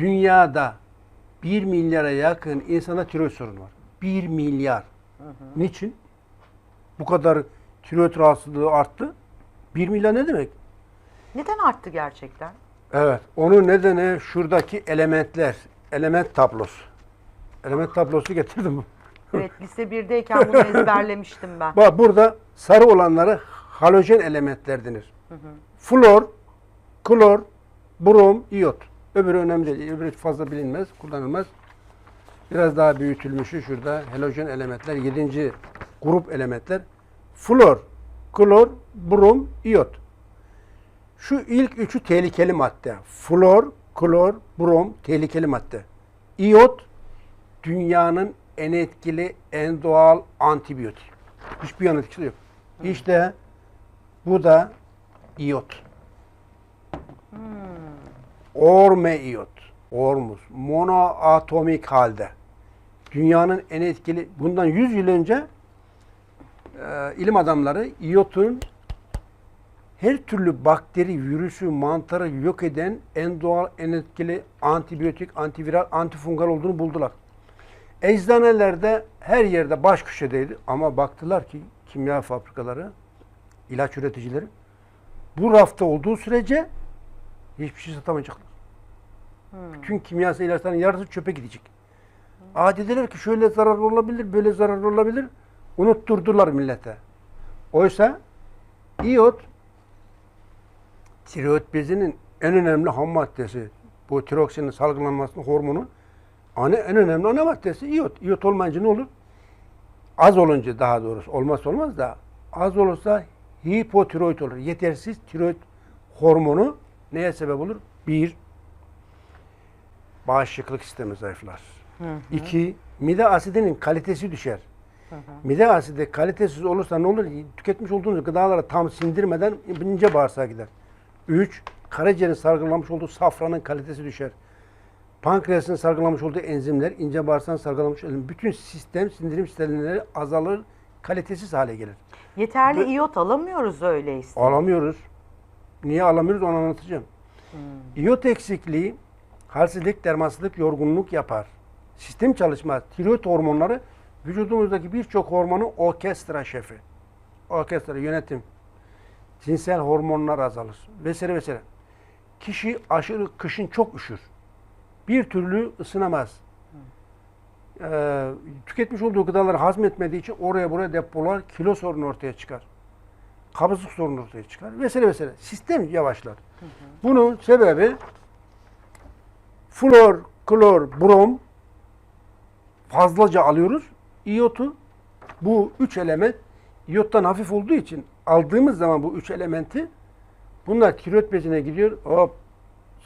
Dünyada 1 milyara yakın insana tiroid sorunu var. 1 milyar. Niçin? Bu kadar tiroid rahatsızlığı arttı. 1 milyar ne demek? Neden arttı gerçekten? Evet. Onun nedeni şuradaki elementler. Element tablosu. Element tablosu getirdim. Evet lise 1'deyken bunu ezberlemiştim ben. Bak burada sarı olanları halojen elementler denir. Flor, klor, brom, iyot. Öbürü önemli değil. Öbürü fazla bilinmez, kullanılmaz. Biraz daha büyütülmüşü şurada halojen elementler, yedinci grup elementler. Flor, klor, brom, iyot. Şu ilk üçü tehlikeli madde. Flor, klor, brom tehlikeli madde. İyot dünyanın en etkili, en doğal antibiyotik. Hiçbir yan etkisi yok. İşte bu iyot. Orme iyot. Ormus. Monoatomik halde. Dünyanın en etkili, bundan 100 yıl önce e, ilim adamları iyotun her türlü bakteri, virüsü, mantarı yok eden en doğal, en etkili antibiyotik, antiviral, antifungal olduğunu buldular. Eczanelerde her yerde baş köşedeydi ama baktılar ki kimya fabrikaları, ilaç üreticileri bu rafta olduğu sürece hiçbir şey satamayacaklar. Bütün kimyasal ilaçların yarısı çöpe gidecek. Aa dediler ki şöyle zarar olabilir, böyle zarar olabilir. Unutturdular millete. Oysa iyot tiroid bezinin en önemli ham maddesi. Bu tiroksinin salgılanmasının hormonu ana, en önemli ana maddesi iyot. İyot olmayınca ne olur? Az olunca daha doğrusu olmazsa olmaz da az olursa hipotiroid olur. Yetersiz tiroid hormonu neye sebep olur? Bir, bağışıklık sistemi zayıflar. İki, mide asidinin kalitesi düşer. Mide asidi kalitesiz olursa ne olur? Tüketmiş olduğunuz gıdaları tam sindirmeden ince bağırsağa gider. Üç, karaciğerin salgılamış olduğu safranın kalitesi düşer. Pankreasın salgılamış olduğu enzimler, ince bağırsağın salgılamış olduğu bütün sistem, sindirim sistemleri azalır, kalitesiz hale gelir. Yeterli iyot alamıyoruz öyleyse. Alamıyoruz. Niye alamıyoruz onu anlatacağım. İyot eksikliği halsizlik, dermansızlık, yorgunluk yapar. Sistem çalışmaz. Tiroid hormonları vücudumuzdaki birçok hormonu orkestra şefi. Orkestra, yönetim. Cinsel hormonlar azalır. Vesaire vesaire. Kişi aşırı kışın çok üşür. Bir türlü ısınamaz. Ee, tüketmiş olduğu gıdaları hazmetmediği için oraya buraya depolar kilo sorunu ortaya çıkar. Kabızlık sorunu ortaya çıkar. Vesaire vesaire. Sistem yavaşlar. Bunun sebebi flor, klor, brom fazlaca alıyoruz. İyotu bu üç element iyottan hafif olduğu için aldığımız zaman bu üç elementi bunlar tiroid bezine gidiyor. Hop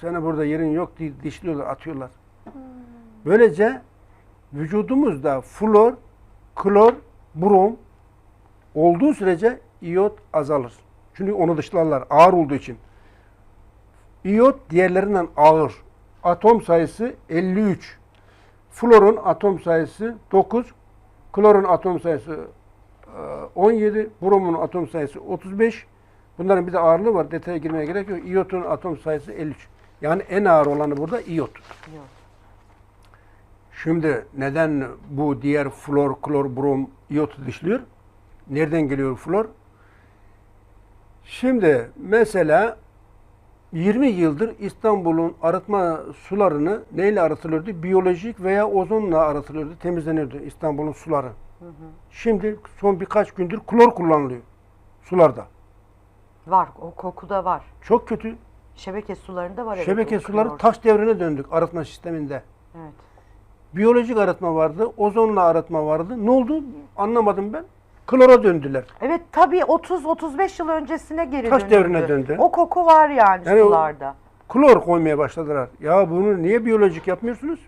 sana burada yerin yok diye dişliyorlar, atıyorlar. Böylece vücudumuzda flor, klor, brom olduğu sürece iyot azalır. Çünkü onu dışlarlar ağır olduğu için. İyot diğerlerinden ağır. Atom sayısı 53. Florun atom sayısı 9. Klorun atom sayısı e, 17. Bromun atom sayısı 35. Bunların bir de ağırlığı var. Detaya girmeye gerek yok. İyotun atom sayısı 53. Yani en ağır olanı burada iyot. İyot. Şimdi neden bu diğer flor, klor, brom iyotu dışlıyor? Nereden geliyor flor? Şimdi mesela 20 yıldır İstanbul'un arıtma sularını neyle arıtılıyordu? Biyolojik veya ozonla arıtılıyordu, temizleniyordu İstanbul'un suları. Şimdi son birkaç gündür klor kullanılıyor sularda. Var, o kokuda var. Çok kötü. Şebeke sularında var. evet, Şebeke o suları klor. taş devrine döndük arıtma sisteminde. Evet. Biyolojik arıtma vardı, ozonla arıtma vardı. Ne oldu? Anlamadım ben. Klora döndüler. Evet tabii 30-35 yıl öncesine geri Taş dönüldü. devrine döndü. O koku var yani, Yani o- sularda. klor koymaya başladılar. Ya bunu niye biyolojik yapmıyorsunuz?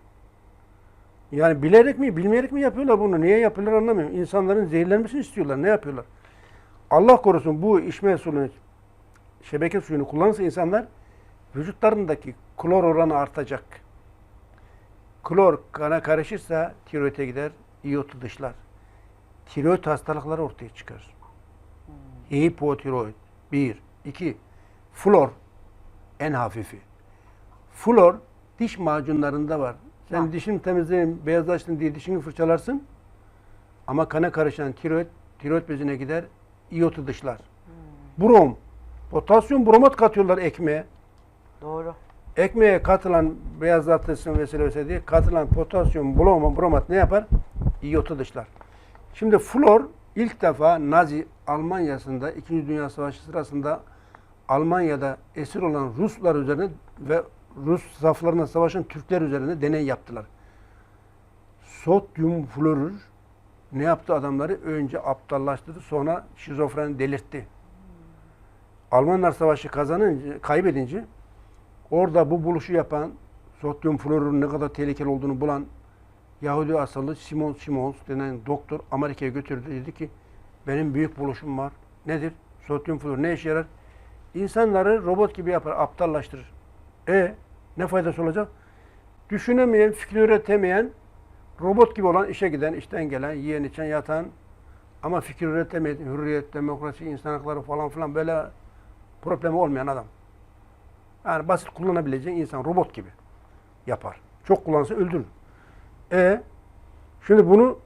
Yani bilerek mi, bilmeyerek mi yapıyorlar bunu? Niye yapıyorlar anlamıyorum. İnsanların zehirlenmesini istiyorlar. Ne yapıyorlar? Allah korusun bu içme suyunu, şebeke suyunu kullanırsa insanlar vücutlarındaki klor oranı artacak. Klor kana karışırsa tiroide gider, iyotu dışlar. Tiroid hastalıkları ortaya çıkar. Hipotiroid. Bir. iki. Flor en hafifi. Flor diş macunlarında var. Sen Var. dişini temizleyin, beyazlaştın diye dişini fırçalarsın. Ama kana karışan tiroid, tiroid bezine gider, iyotu dışlar. Brom, potasyum bromat katıyorlar ekmeğe. Doğru. Ekmeğe katılan beyazlatılsın vesaire vesaire diye katılan potasyum, broma, bromat ne yapar? İyotu dışlar. Şimdi flor ilk defa Nazi Almanya'sında 2. Dünya Savaşı sırasında Almanya'da esir olan Ruslar üzerine ve Rus saflarına savaşan Türkler üzerine deney yaptılar. Sodyum florür ne yaptı adamları? Önce aptallaştırdı, sonra şizofren delirtti. Almanlar savaşı kazanınca, kaybedince orada bu buluşu yapan, sodyum florürün ne kadar tehlikeli olduğunu bulan Yahudi asıllı Simon Simons denen doktor Amerika'ya götürdü. Dedi ki benim büyük buluşum var. Nedir? Sodyum florür ne işe yarar? İnsanları robot gibi yapar, aptallaştırır. E ne faydası olacak? Düşünemeyen, fikir üretemeyen, robot gibi olan işe giden, işten gelen, yiyen, içen, yatan ama fikir üretemeyen, hürriyet, demokrasi, insan hakları falan filan böyle problemi olmayan adam. Yani basit kullanabileceğin insan robot gibi yapar. Çok kullansa öldürür. E şimdi bunu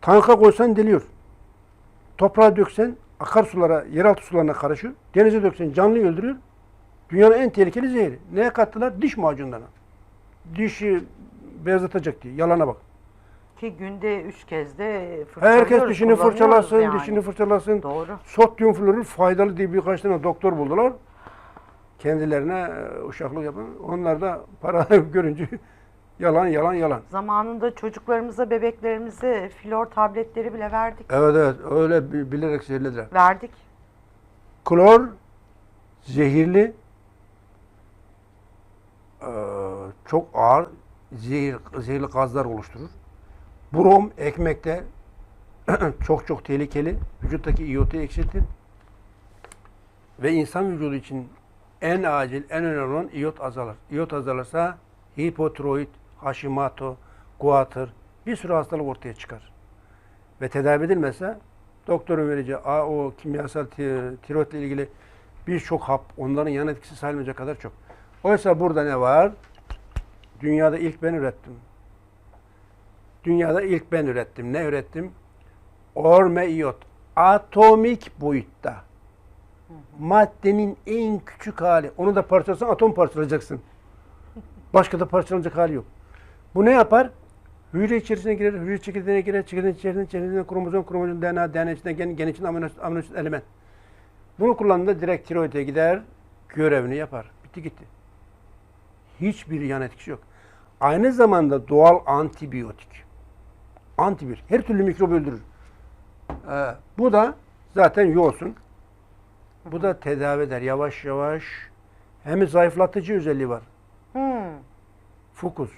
tanka koysan deliyor. Toprağa döksen akarsulara, yeraltı sularına karışıyor. Denize döksen canlıyı öldürüyor. Dünyanın en tehlikeli zehri. Neye kattılar? Diş macunlarına. Dişi beyazlatacak diye. Yalana bak. Ki günde üç kez de fırçalıyoruz. Herkes dişini fırçalasın, yani. dişini fırçalasın. Doğru. Sodyum florür faydalı diye birkaç tane doktor buldular. Kendilerine e, uşaklık yapan. Onlar da para görünce yalan yalan yalan. Zamanında çocuklarımıza, bebeklerimize flor tabletleri bile verdik. Evet evet öyle bi- bilerek söylediler. Verdik. Klor zehirli eee, çok ağır zehir, zehirli gazlar oluşturur. Brom ekmekte çok çok tehlikeli. Vücuttaki iyotu eksiltir. Ve insan vücudu için en acil, en önemli olan iyot azalır. İyot azalırsa hipotiroid, Hashimoto, Goiter bir sürü hastalık ortaya çıkar. Ve tedavi edilmezse doktorun vereceği a, o kimyasal ti- tiroidle ilgili birçok hap onların yan etkisi sayılmayacak kadar çok. Oysa burada ne var? Dünyada ilk ben ürettim. Dünyada ilk ben ürettim. Ne ürettim? Ormeiyot. Atomik boyutta. Maddenin en küçük hali. Onu da parçalasan atom parçalayacaksın. Başka da parçalanacak hali yok. Bu ne yapar? Hücre içerisine girer, hücre çekirdeğine girer, çekirdeğin içerisine, çekirdeğine kromozom, kromozom, DNA, DNA içinde, gen, gen içinde amino, amino asit element. Bunu kullandığında direkt tiroide gider, görevini yapar. Bitti gitti. Hiçbir yan etkisi yok. Aynı zamanda doğal antibiyotik. Antibiyotik. Her türlü mikrop öldürür. Ee, bu da zaten yoğsun. Bu da tedavi eder yavaş yavaş. Hem zayıflatıcı özelliği var. Hmm. Fokus.